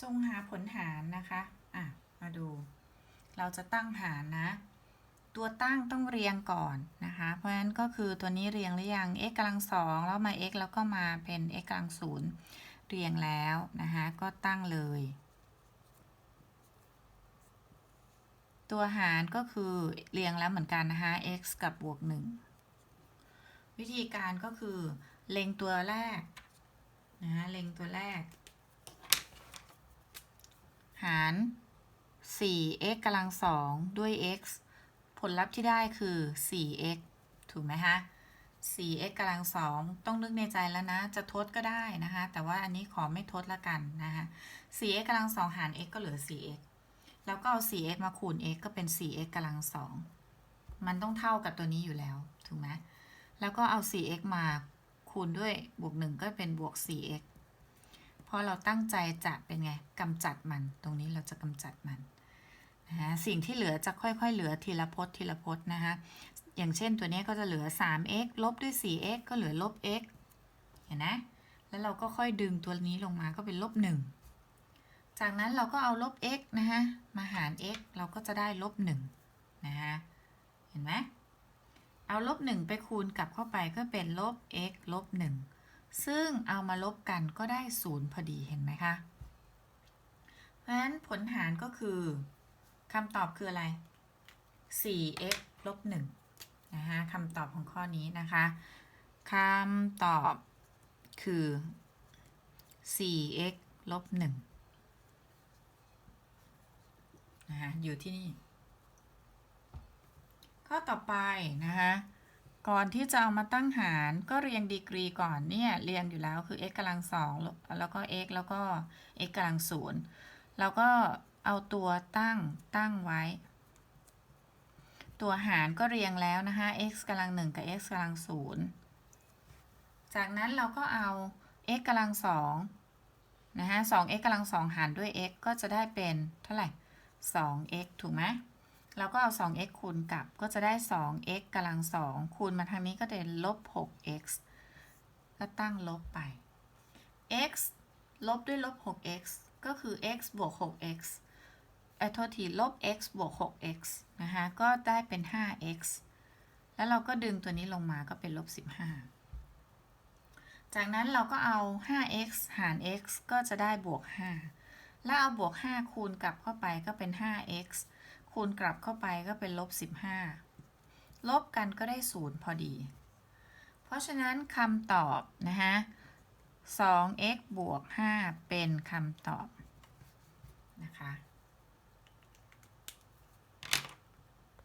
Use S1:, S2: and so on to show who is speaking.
S1: จงหาผลหารนะคะอะมาดู เราจะตั้งหารนะ ตัวตั้งต้องเรียงก่อนนะคะ เพราะฉะนั้นก็คือตัวนี้เรียงหรือยัง x กำลังสองแล้วมา x แล้วก็มาเป็น x กำลังศูนย์เรียงแล้วนะคะก็ตั้งเลย ตัวหารก็คือเรียงแล้วเหมือนกันนะคะ x กับบวก 1 วิธีการก็คือ เล็งตัวแรกนะคะเล็งตัวแรก หาร 4x กำลังสองด้วย x ผลลัพธ์ที่ได้คือ 4x ถูกไหมคะ 4x กำลังสองต้องนึกในใจแล้วนะ จะทดก็ได้นะคะ แต่ว่าอันนี้ขอไม่ทดละกันนะคะ 4x กำลังสองหาร x ก็เหลือ 4x แล้วก็เอา 4x มาคูณ x ก็เป็น 4x กำลังสองมันต้องเท่ากับตัวนี้อยู่แล้ว ถูกไหมแล้วก็เอา 4x มาคูณด้วยบวก 1 ก็เป็นบวก 4x เพราะเราตั้งใจจะเป็นไงกำจัดมัน ตรงนี้เราจะกำจัดมัน นะะสิ่งที่เหลือจะค่อยๆ เหลือทีละพจน์ทีละพจน์นะคะ อย่างเช่นตัวนี้ก็จะเหลือ 3x ลบด้วย 4x ก็เหลือลบ x เห็นนะ แล้วเราก็ค่อยดึงตัวนี้ลงมาก็เป็นลบ 1 จากนั้นเราก็เอาลบ x นะคะมาหาร x เราก็จะได้ลบ 1 นะคะเห็นไหมเอาลบ 1 ไปคูณกลับเข้าไปก็เป็นลบ x ลบ 1 ซึ่งเอามาลบกันก็ได้ 0 พอดีเห็นไหมคะ เพราะฉะนั้นผลหารก็คือ คำตอบคืออะไร 4x ลบ1นะคะคำตอบของข้อนี้นะคะคำตอบคือ 4x ลบ1นะคะอยู่ที่นี่ ข้อต่อไปนะคะก่อนที่จะเอามาตั้งหารก็เรียงดีกรีก่อนเนี่ยเรียงอยู่แล้วคือ x กำลังสองแล้วก็ x แล้วก็ x กำลังศูนย์แล้วก็ เอาตัวตั้งตั้งไว้ ตัวหารก็เรียงแล้วนะคะ x กำลังหนึ่งกับ x กำลังศูนย์จากนั้นเราก็เอา x กำลังสองนะคะสอง x กำลังสองหารด้วย x ก็จะได้เป็นเท่าไหร่ 2x ถูกไหมเราก็เอา 2x คูณกับก็จะได้ 2x กำลัง2คูณมาทางนี้ก็เป็นลบ 6x ก็ตั้งลบไป x ลบด้วยลบ 6x ก็คือ x บวก 6x ไอ้โทษทีลบ x บวก 6x นะคะ ก็ได้เป็น 5x แล้วเราก็ดึงตัวนี้ลงมาก็เป็นลบ 15 จากนั้นเราก็เอา 5x หาร x ก็จะได้บวก 5 แล้วเอาบวก 5 คูณกลับเข้าไปก็เป็น 5x คูณกลับเข้าไปก็เป็นลบ 15 ลบกันก็ได้ 0 พอดี เพราะฉะนั้นคำตอบนะคะ 2x บวก 5 เป็นคำตอบนะคะ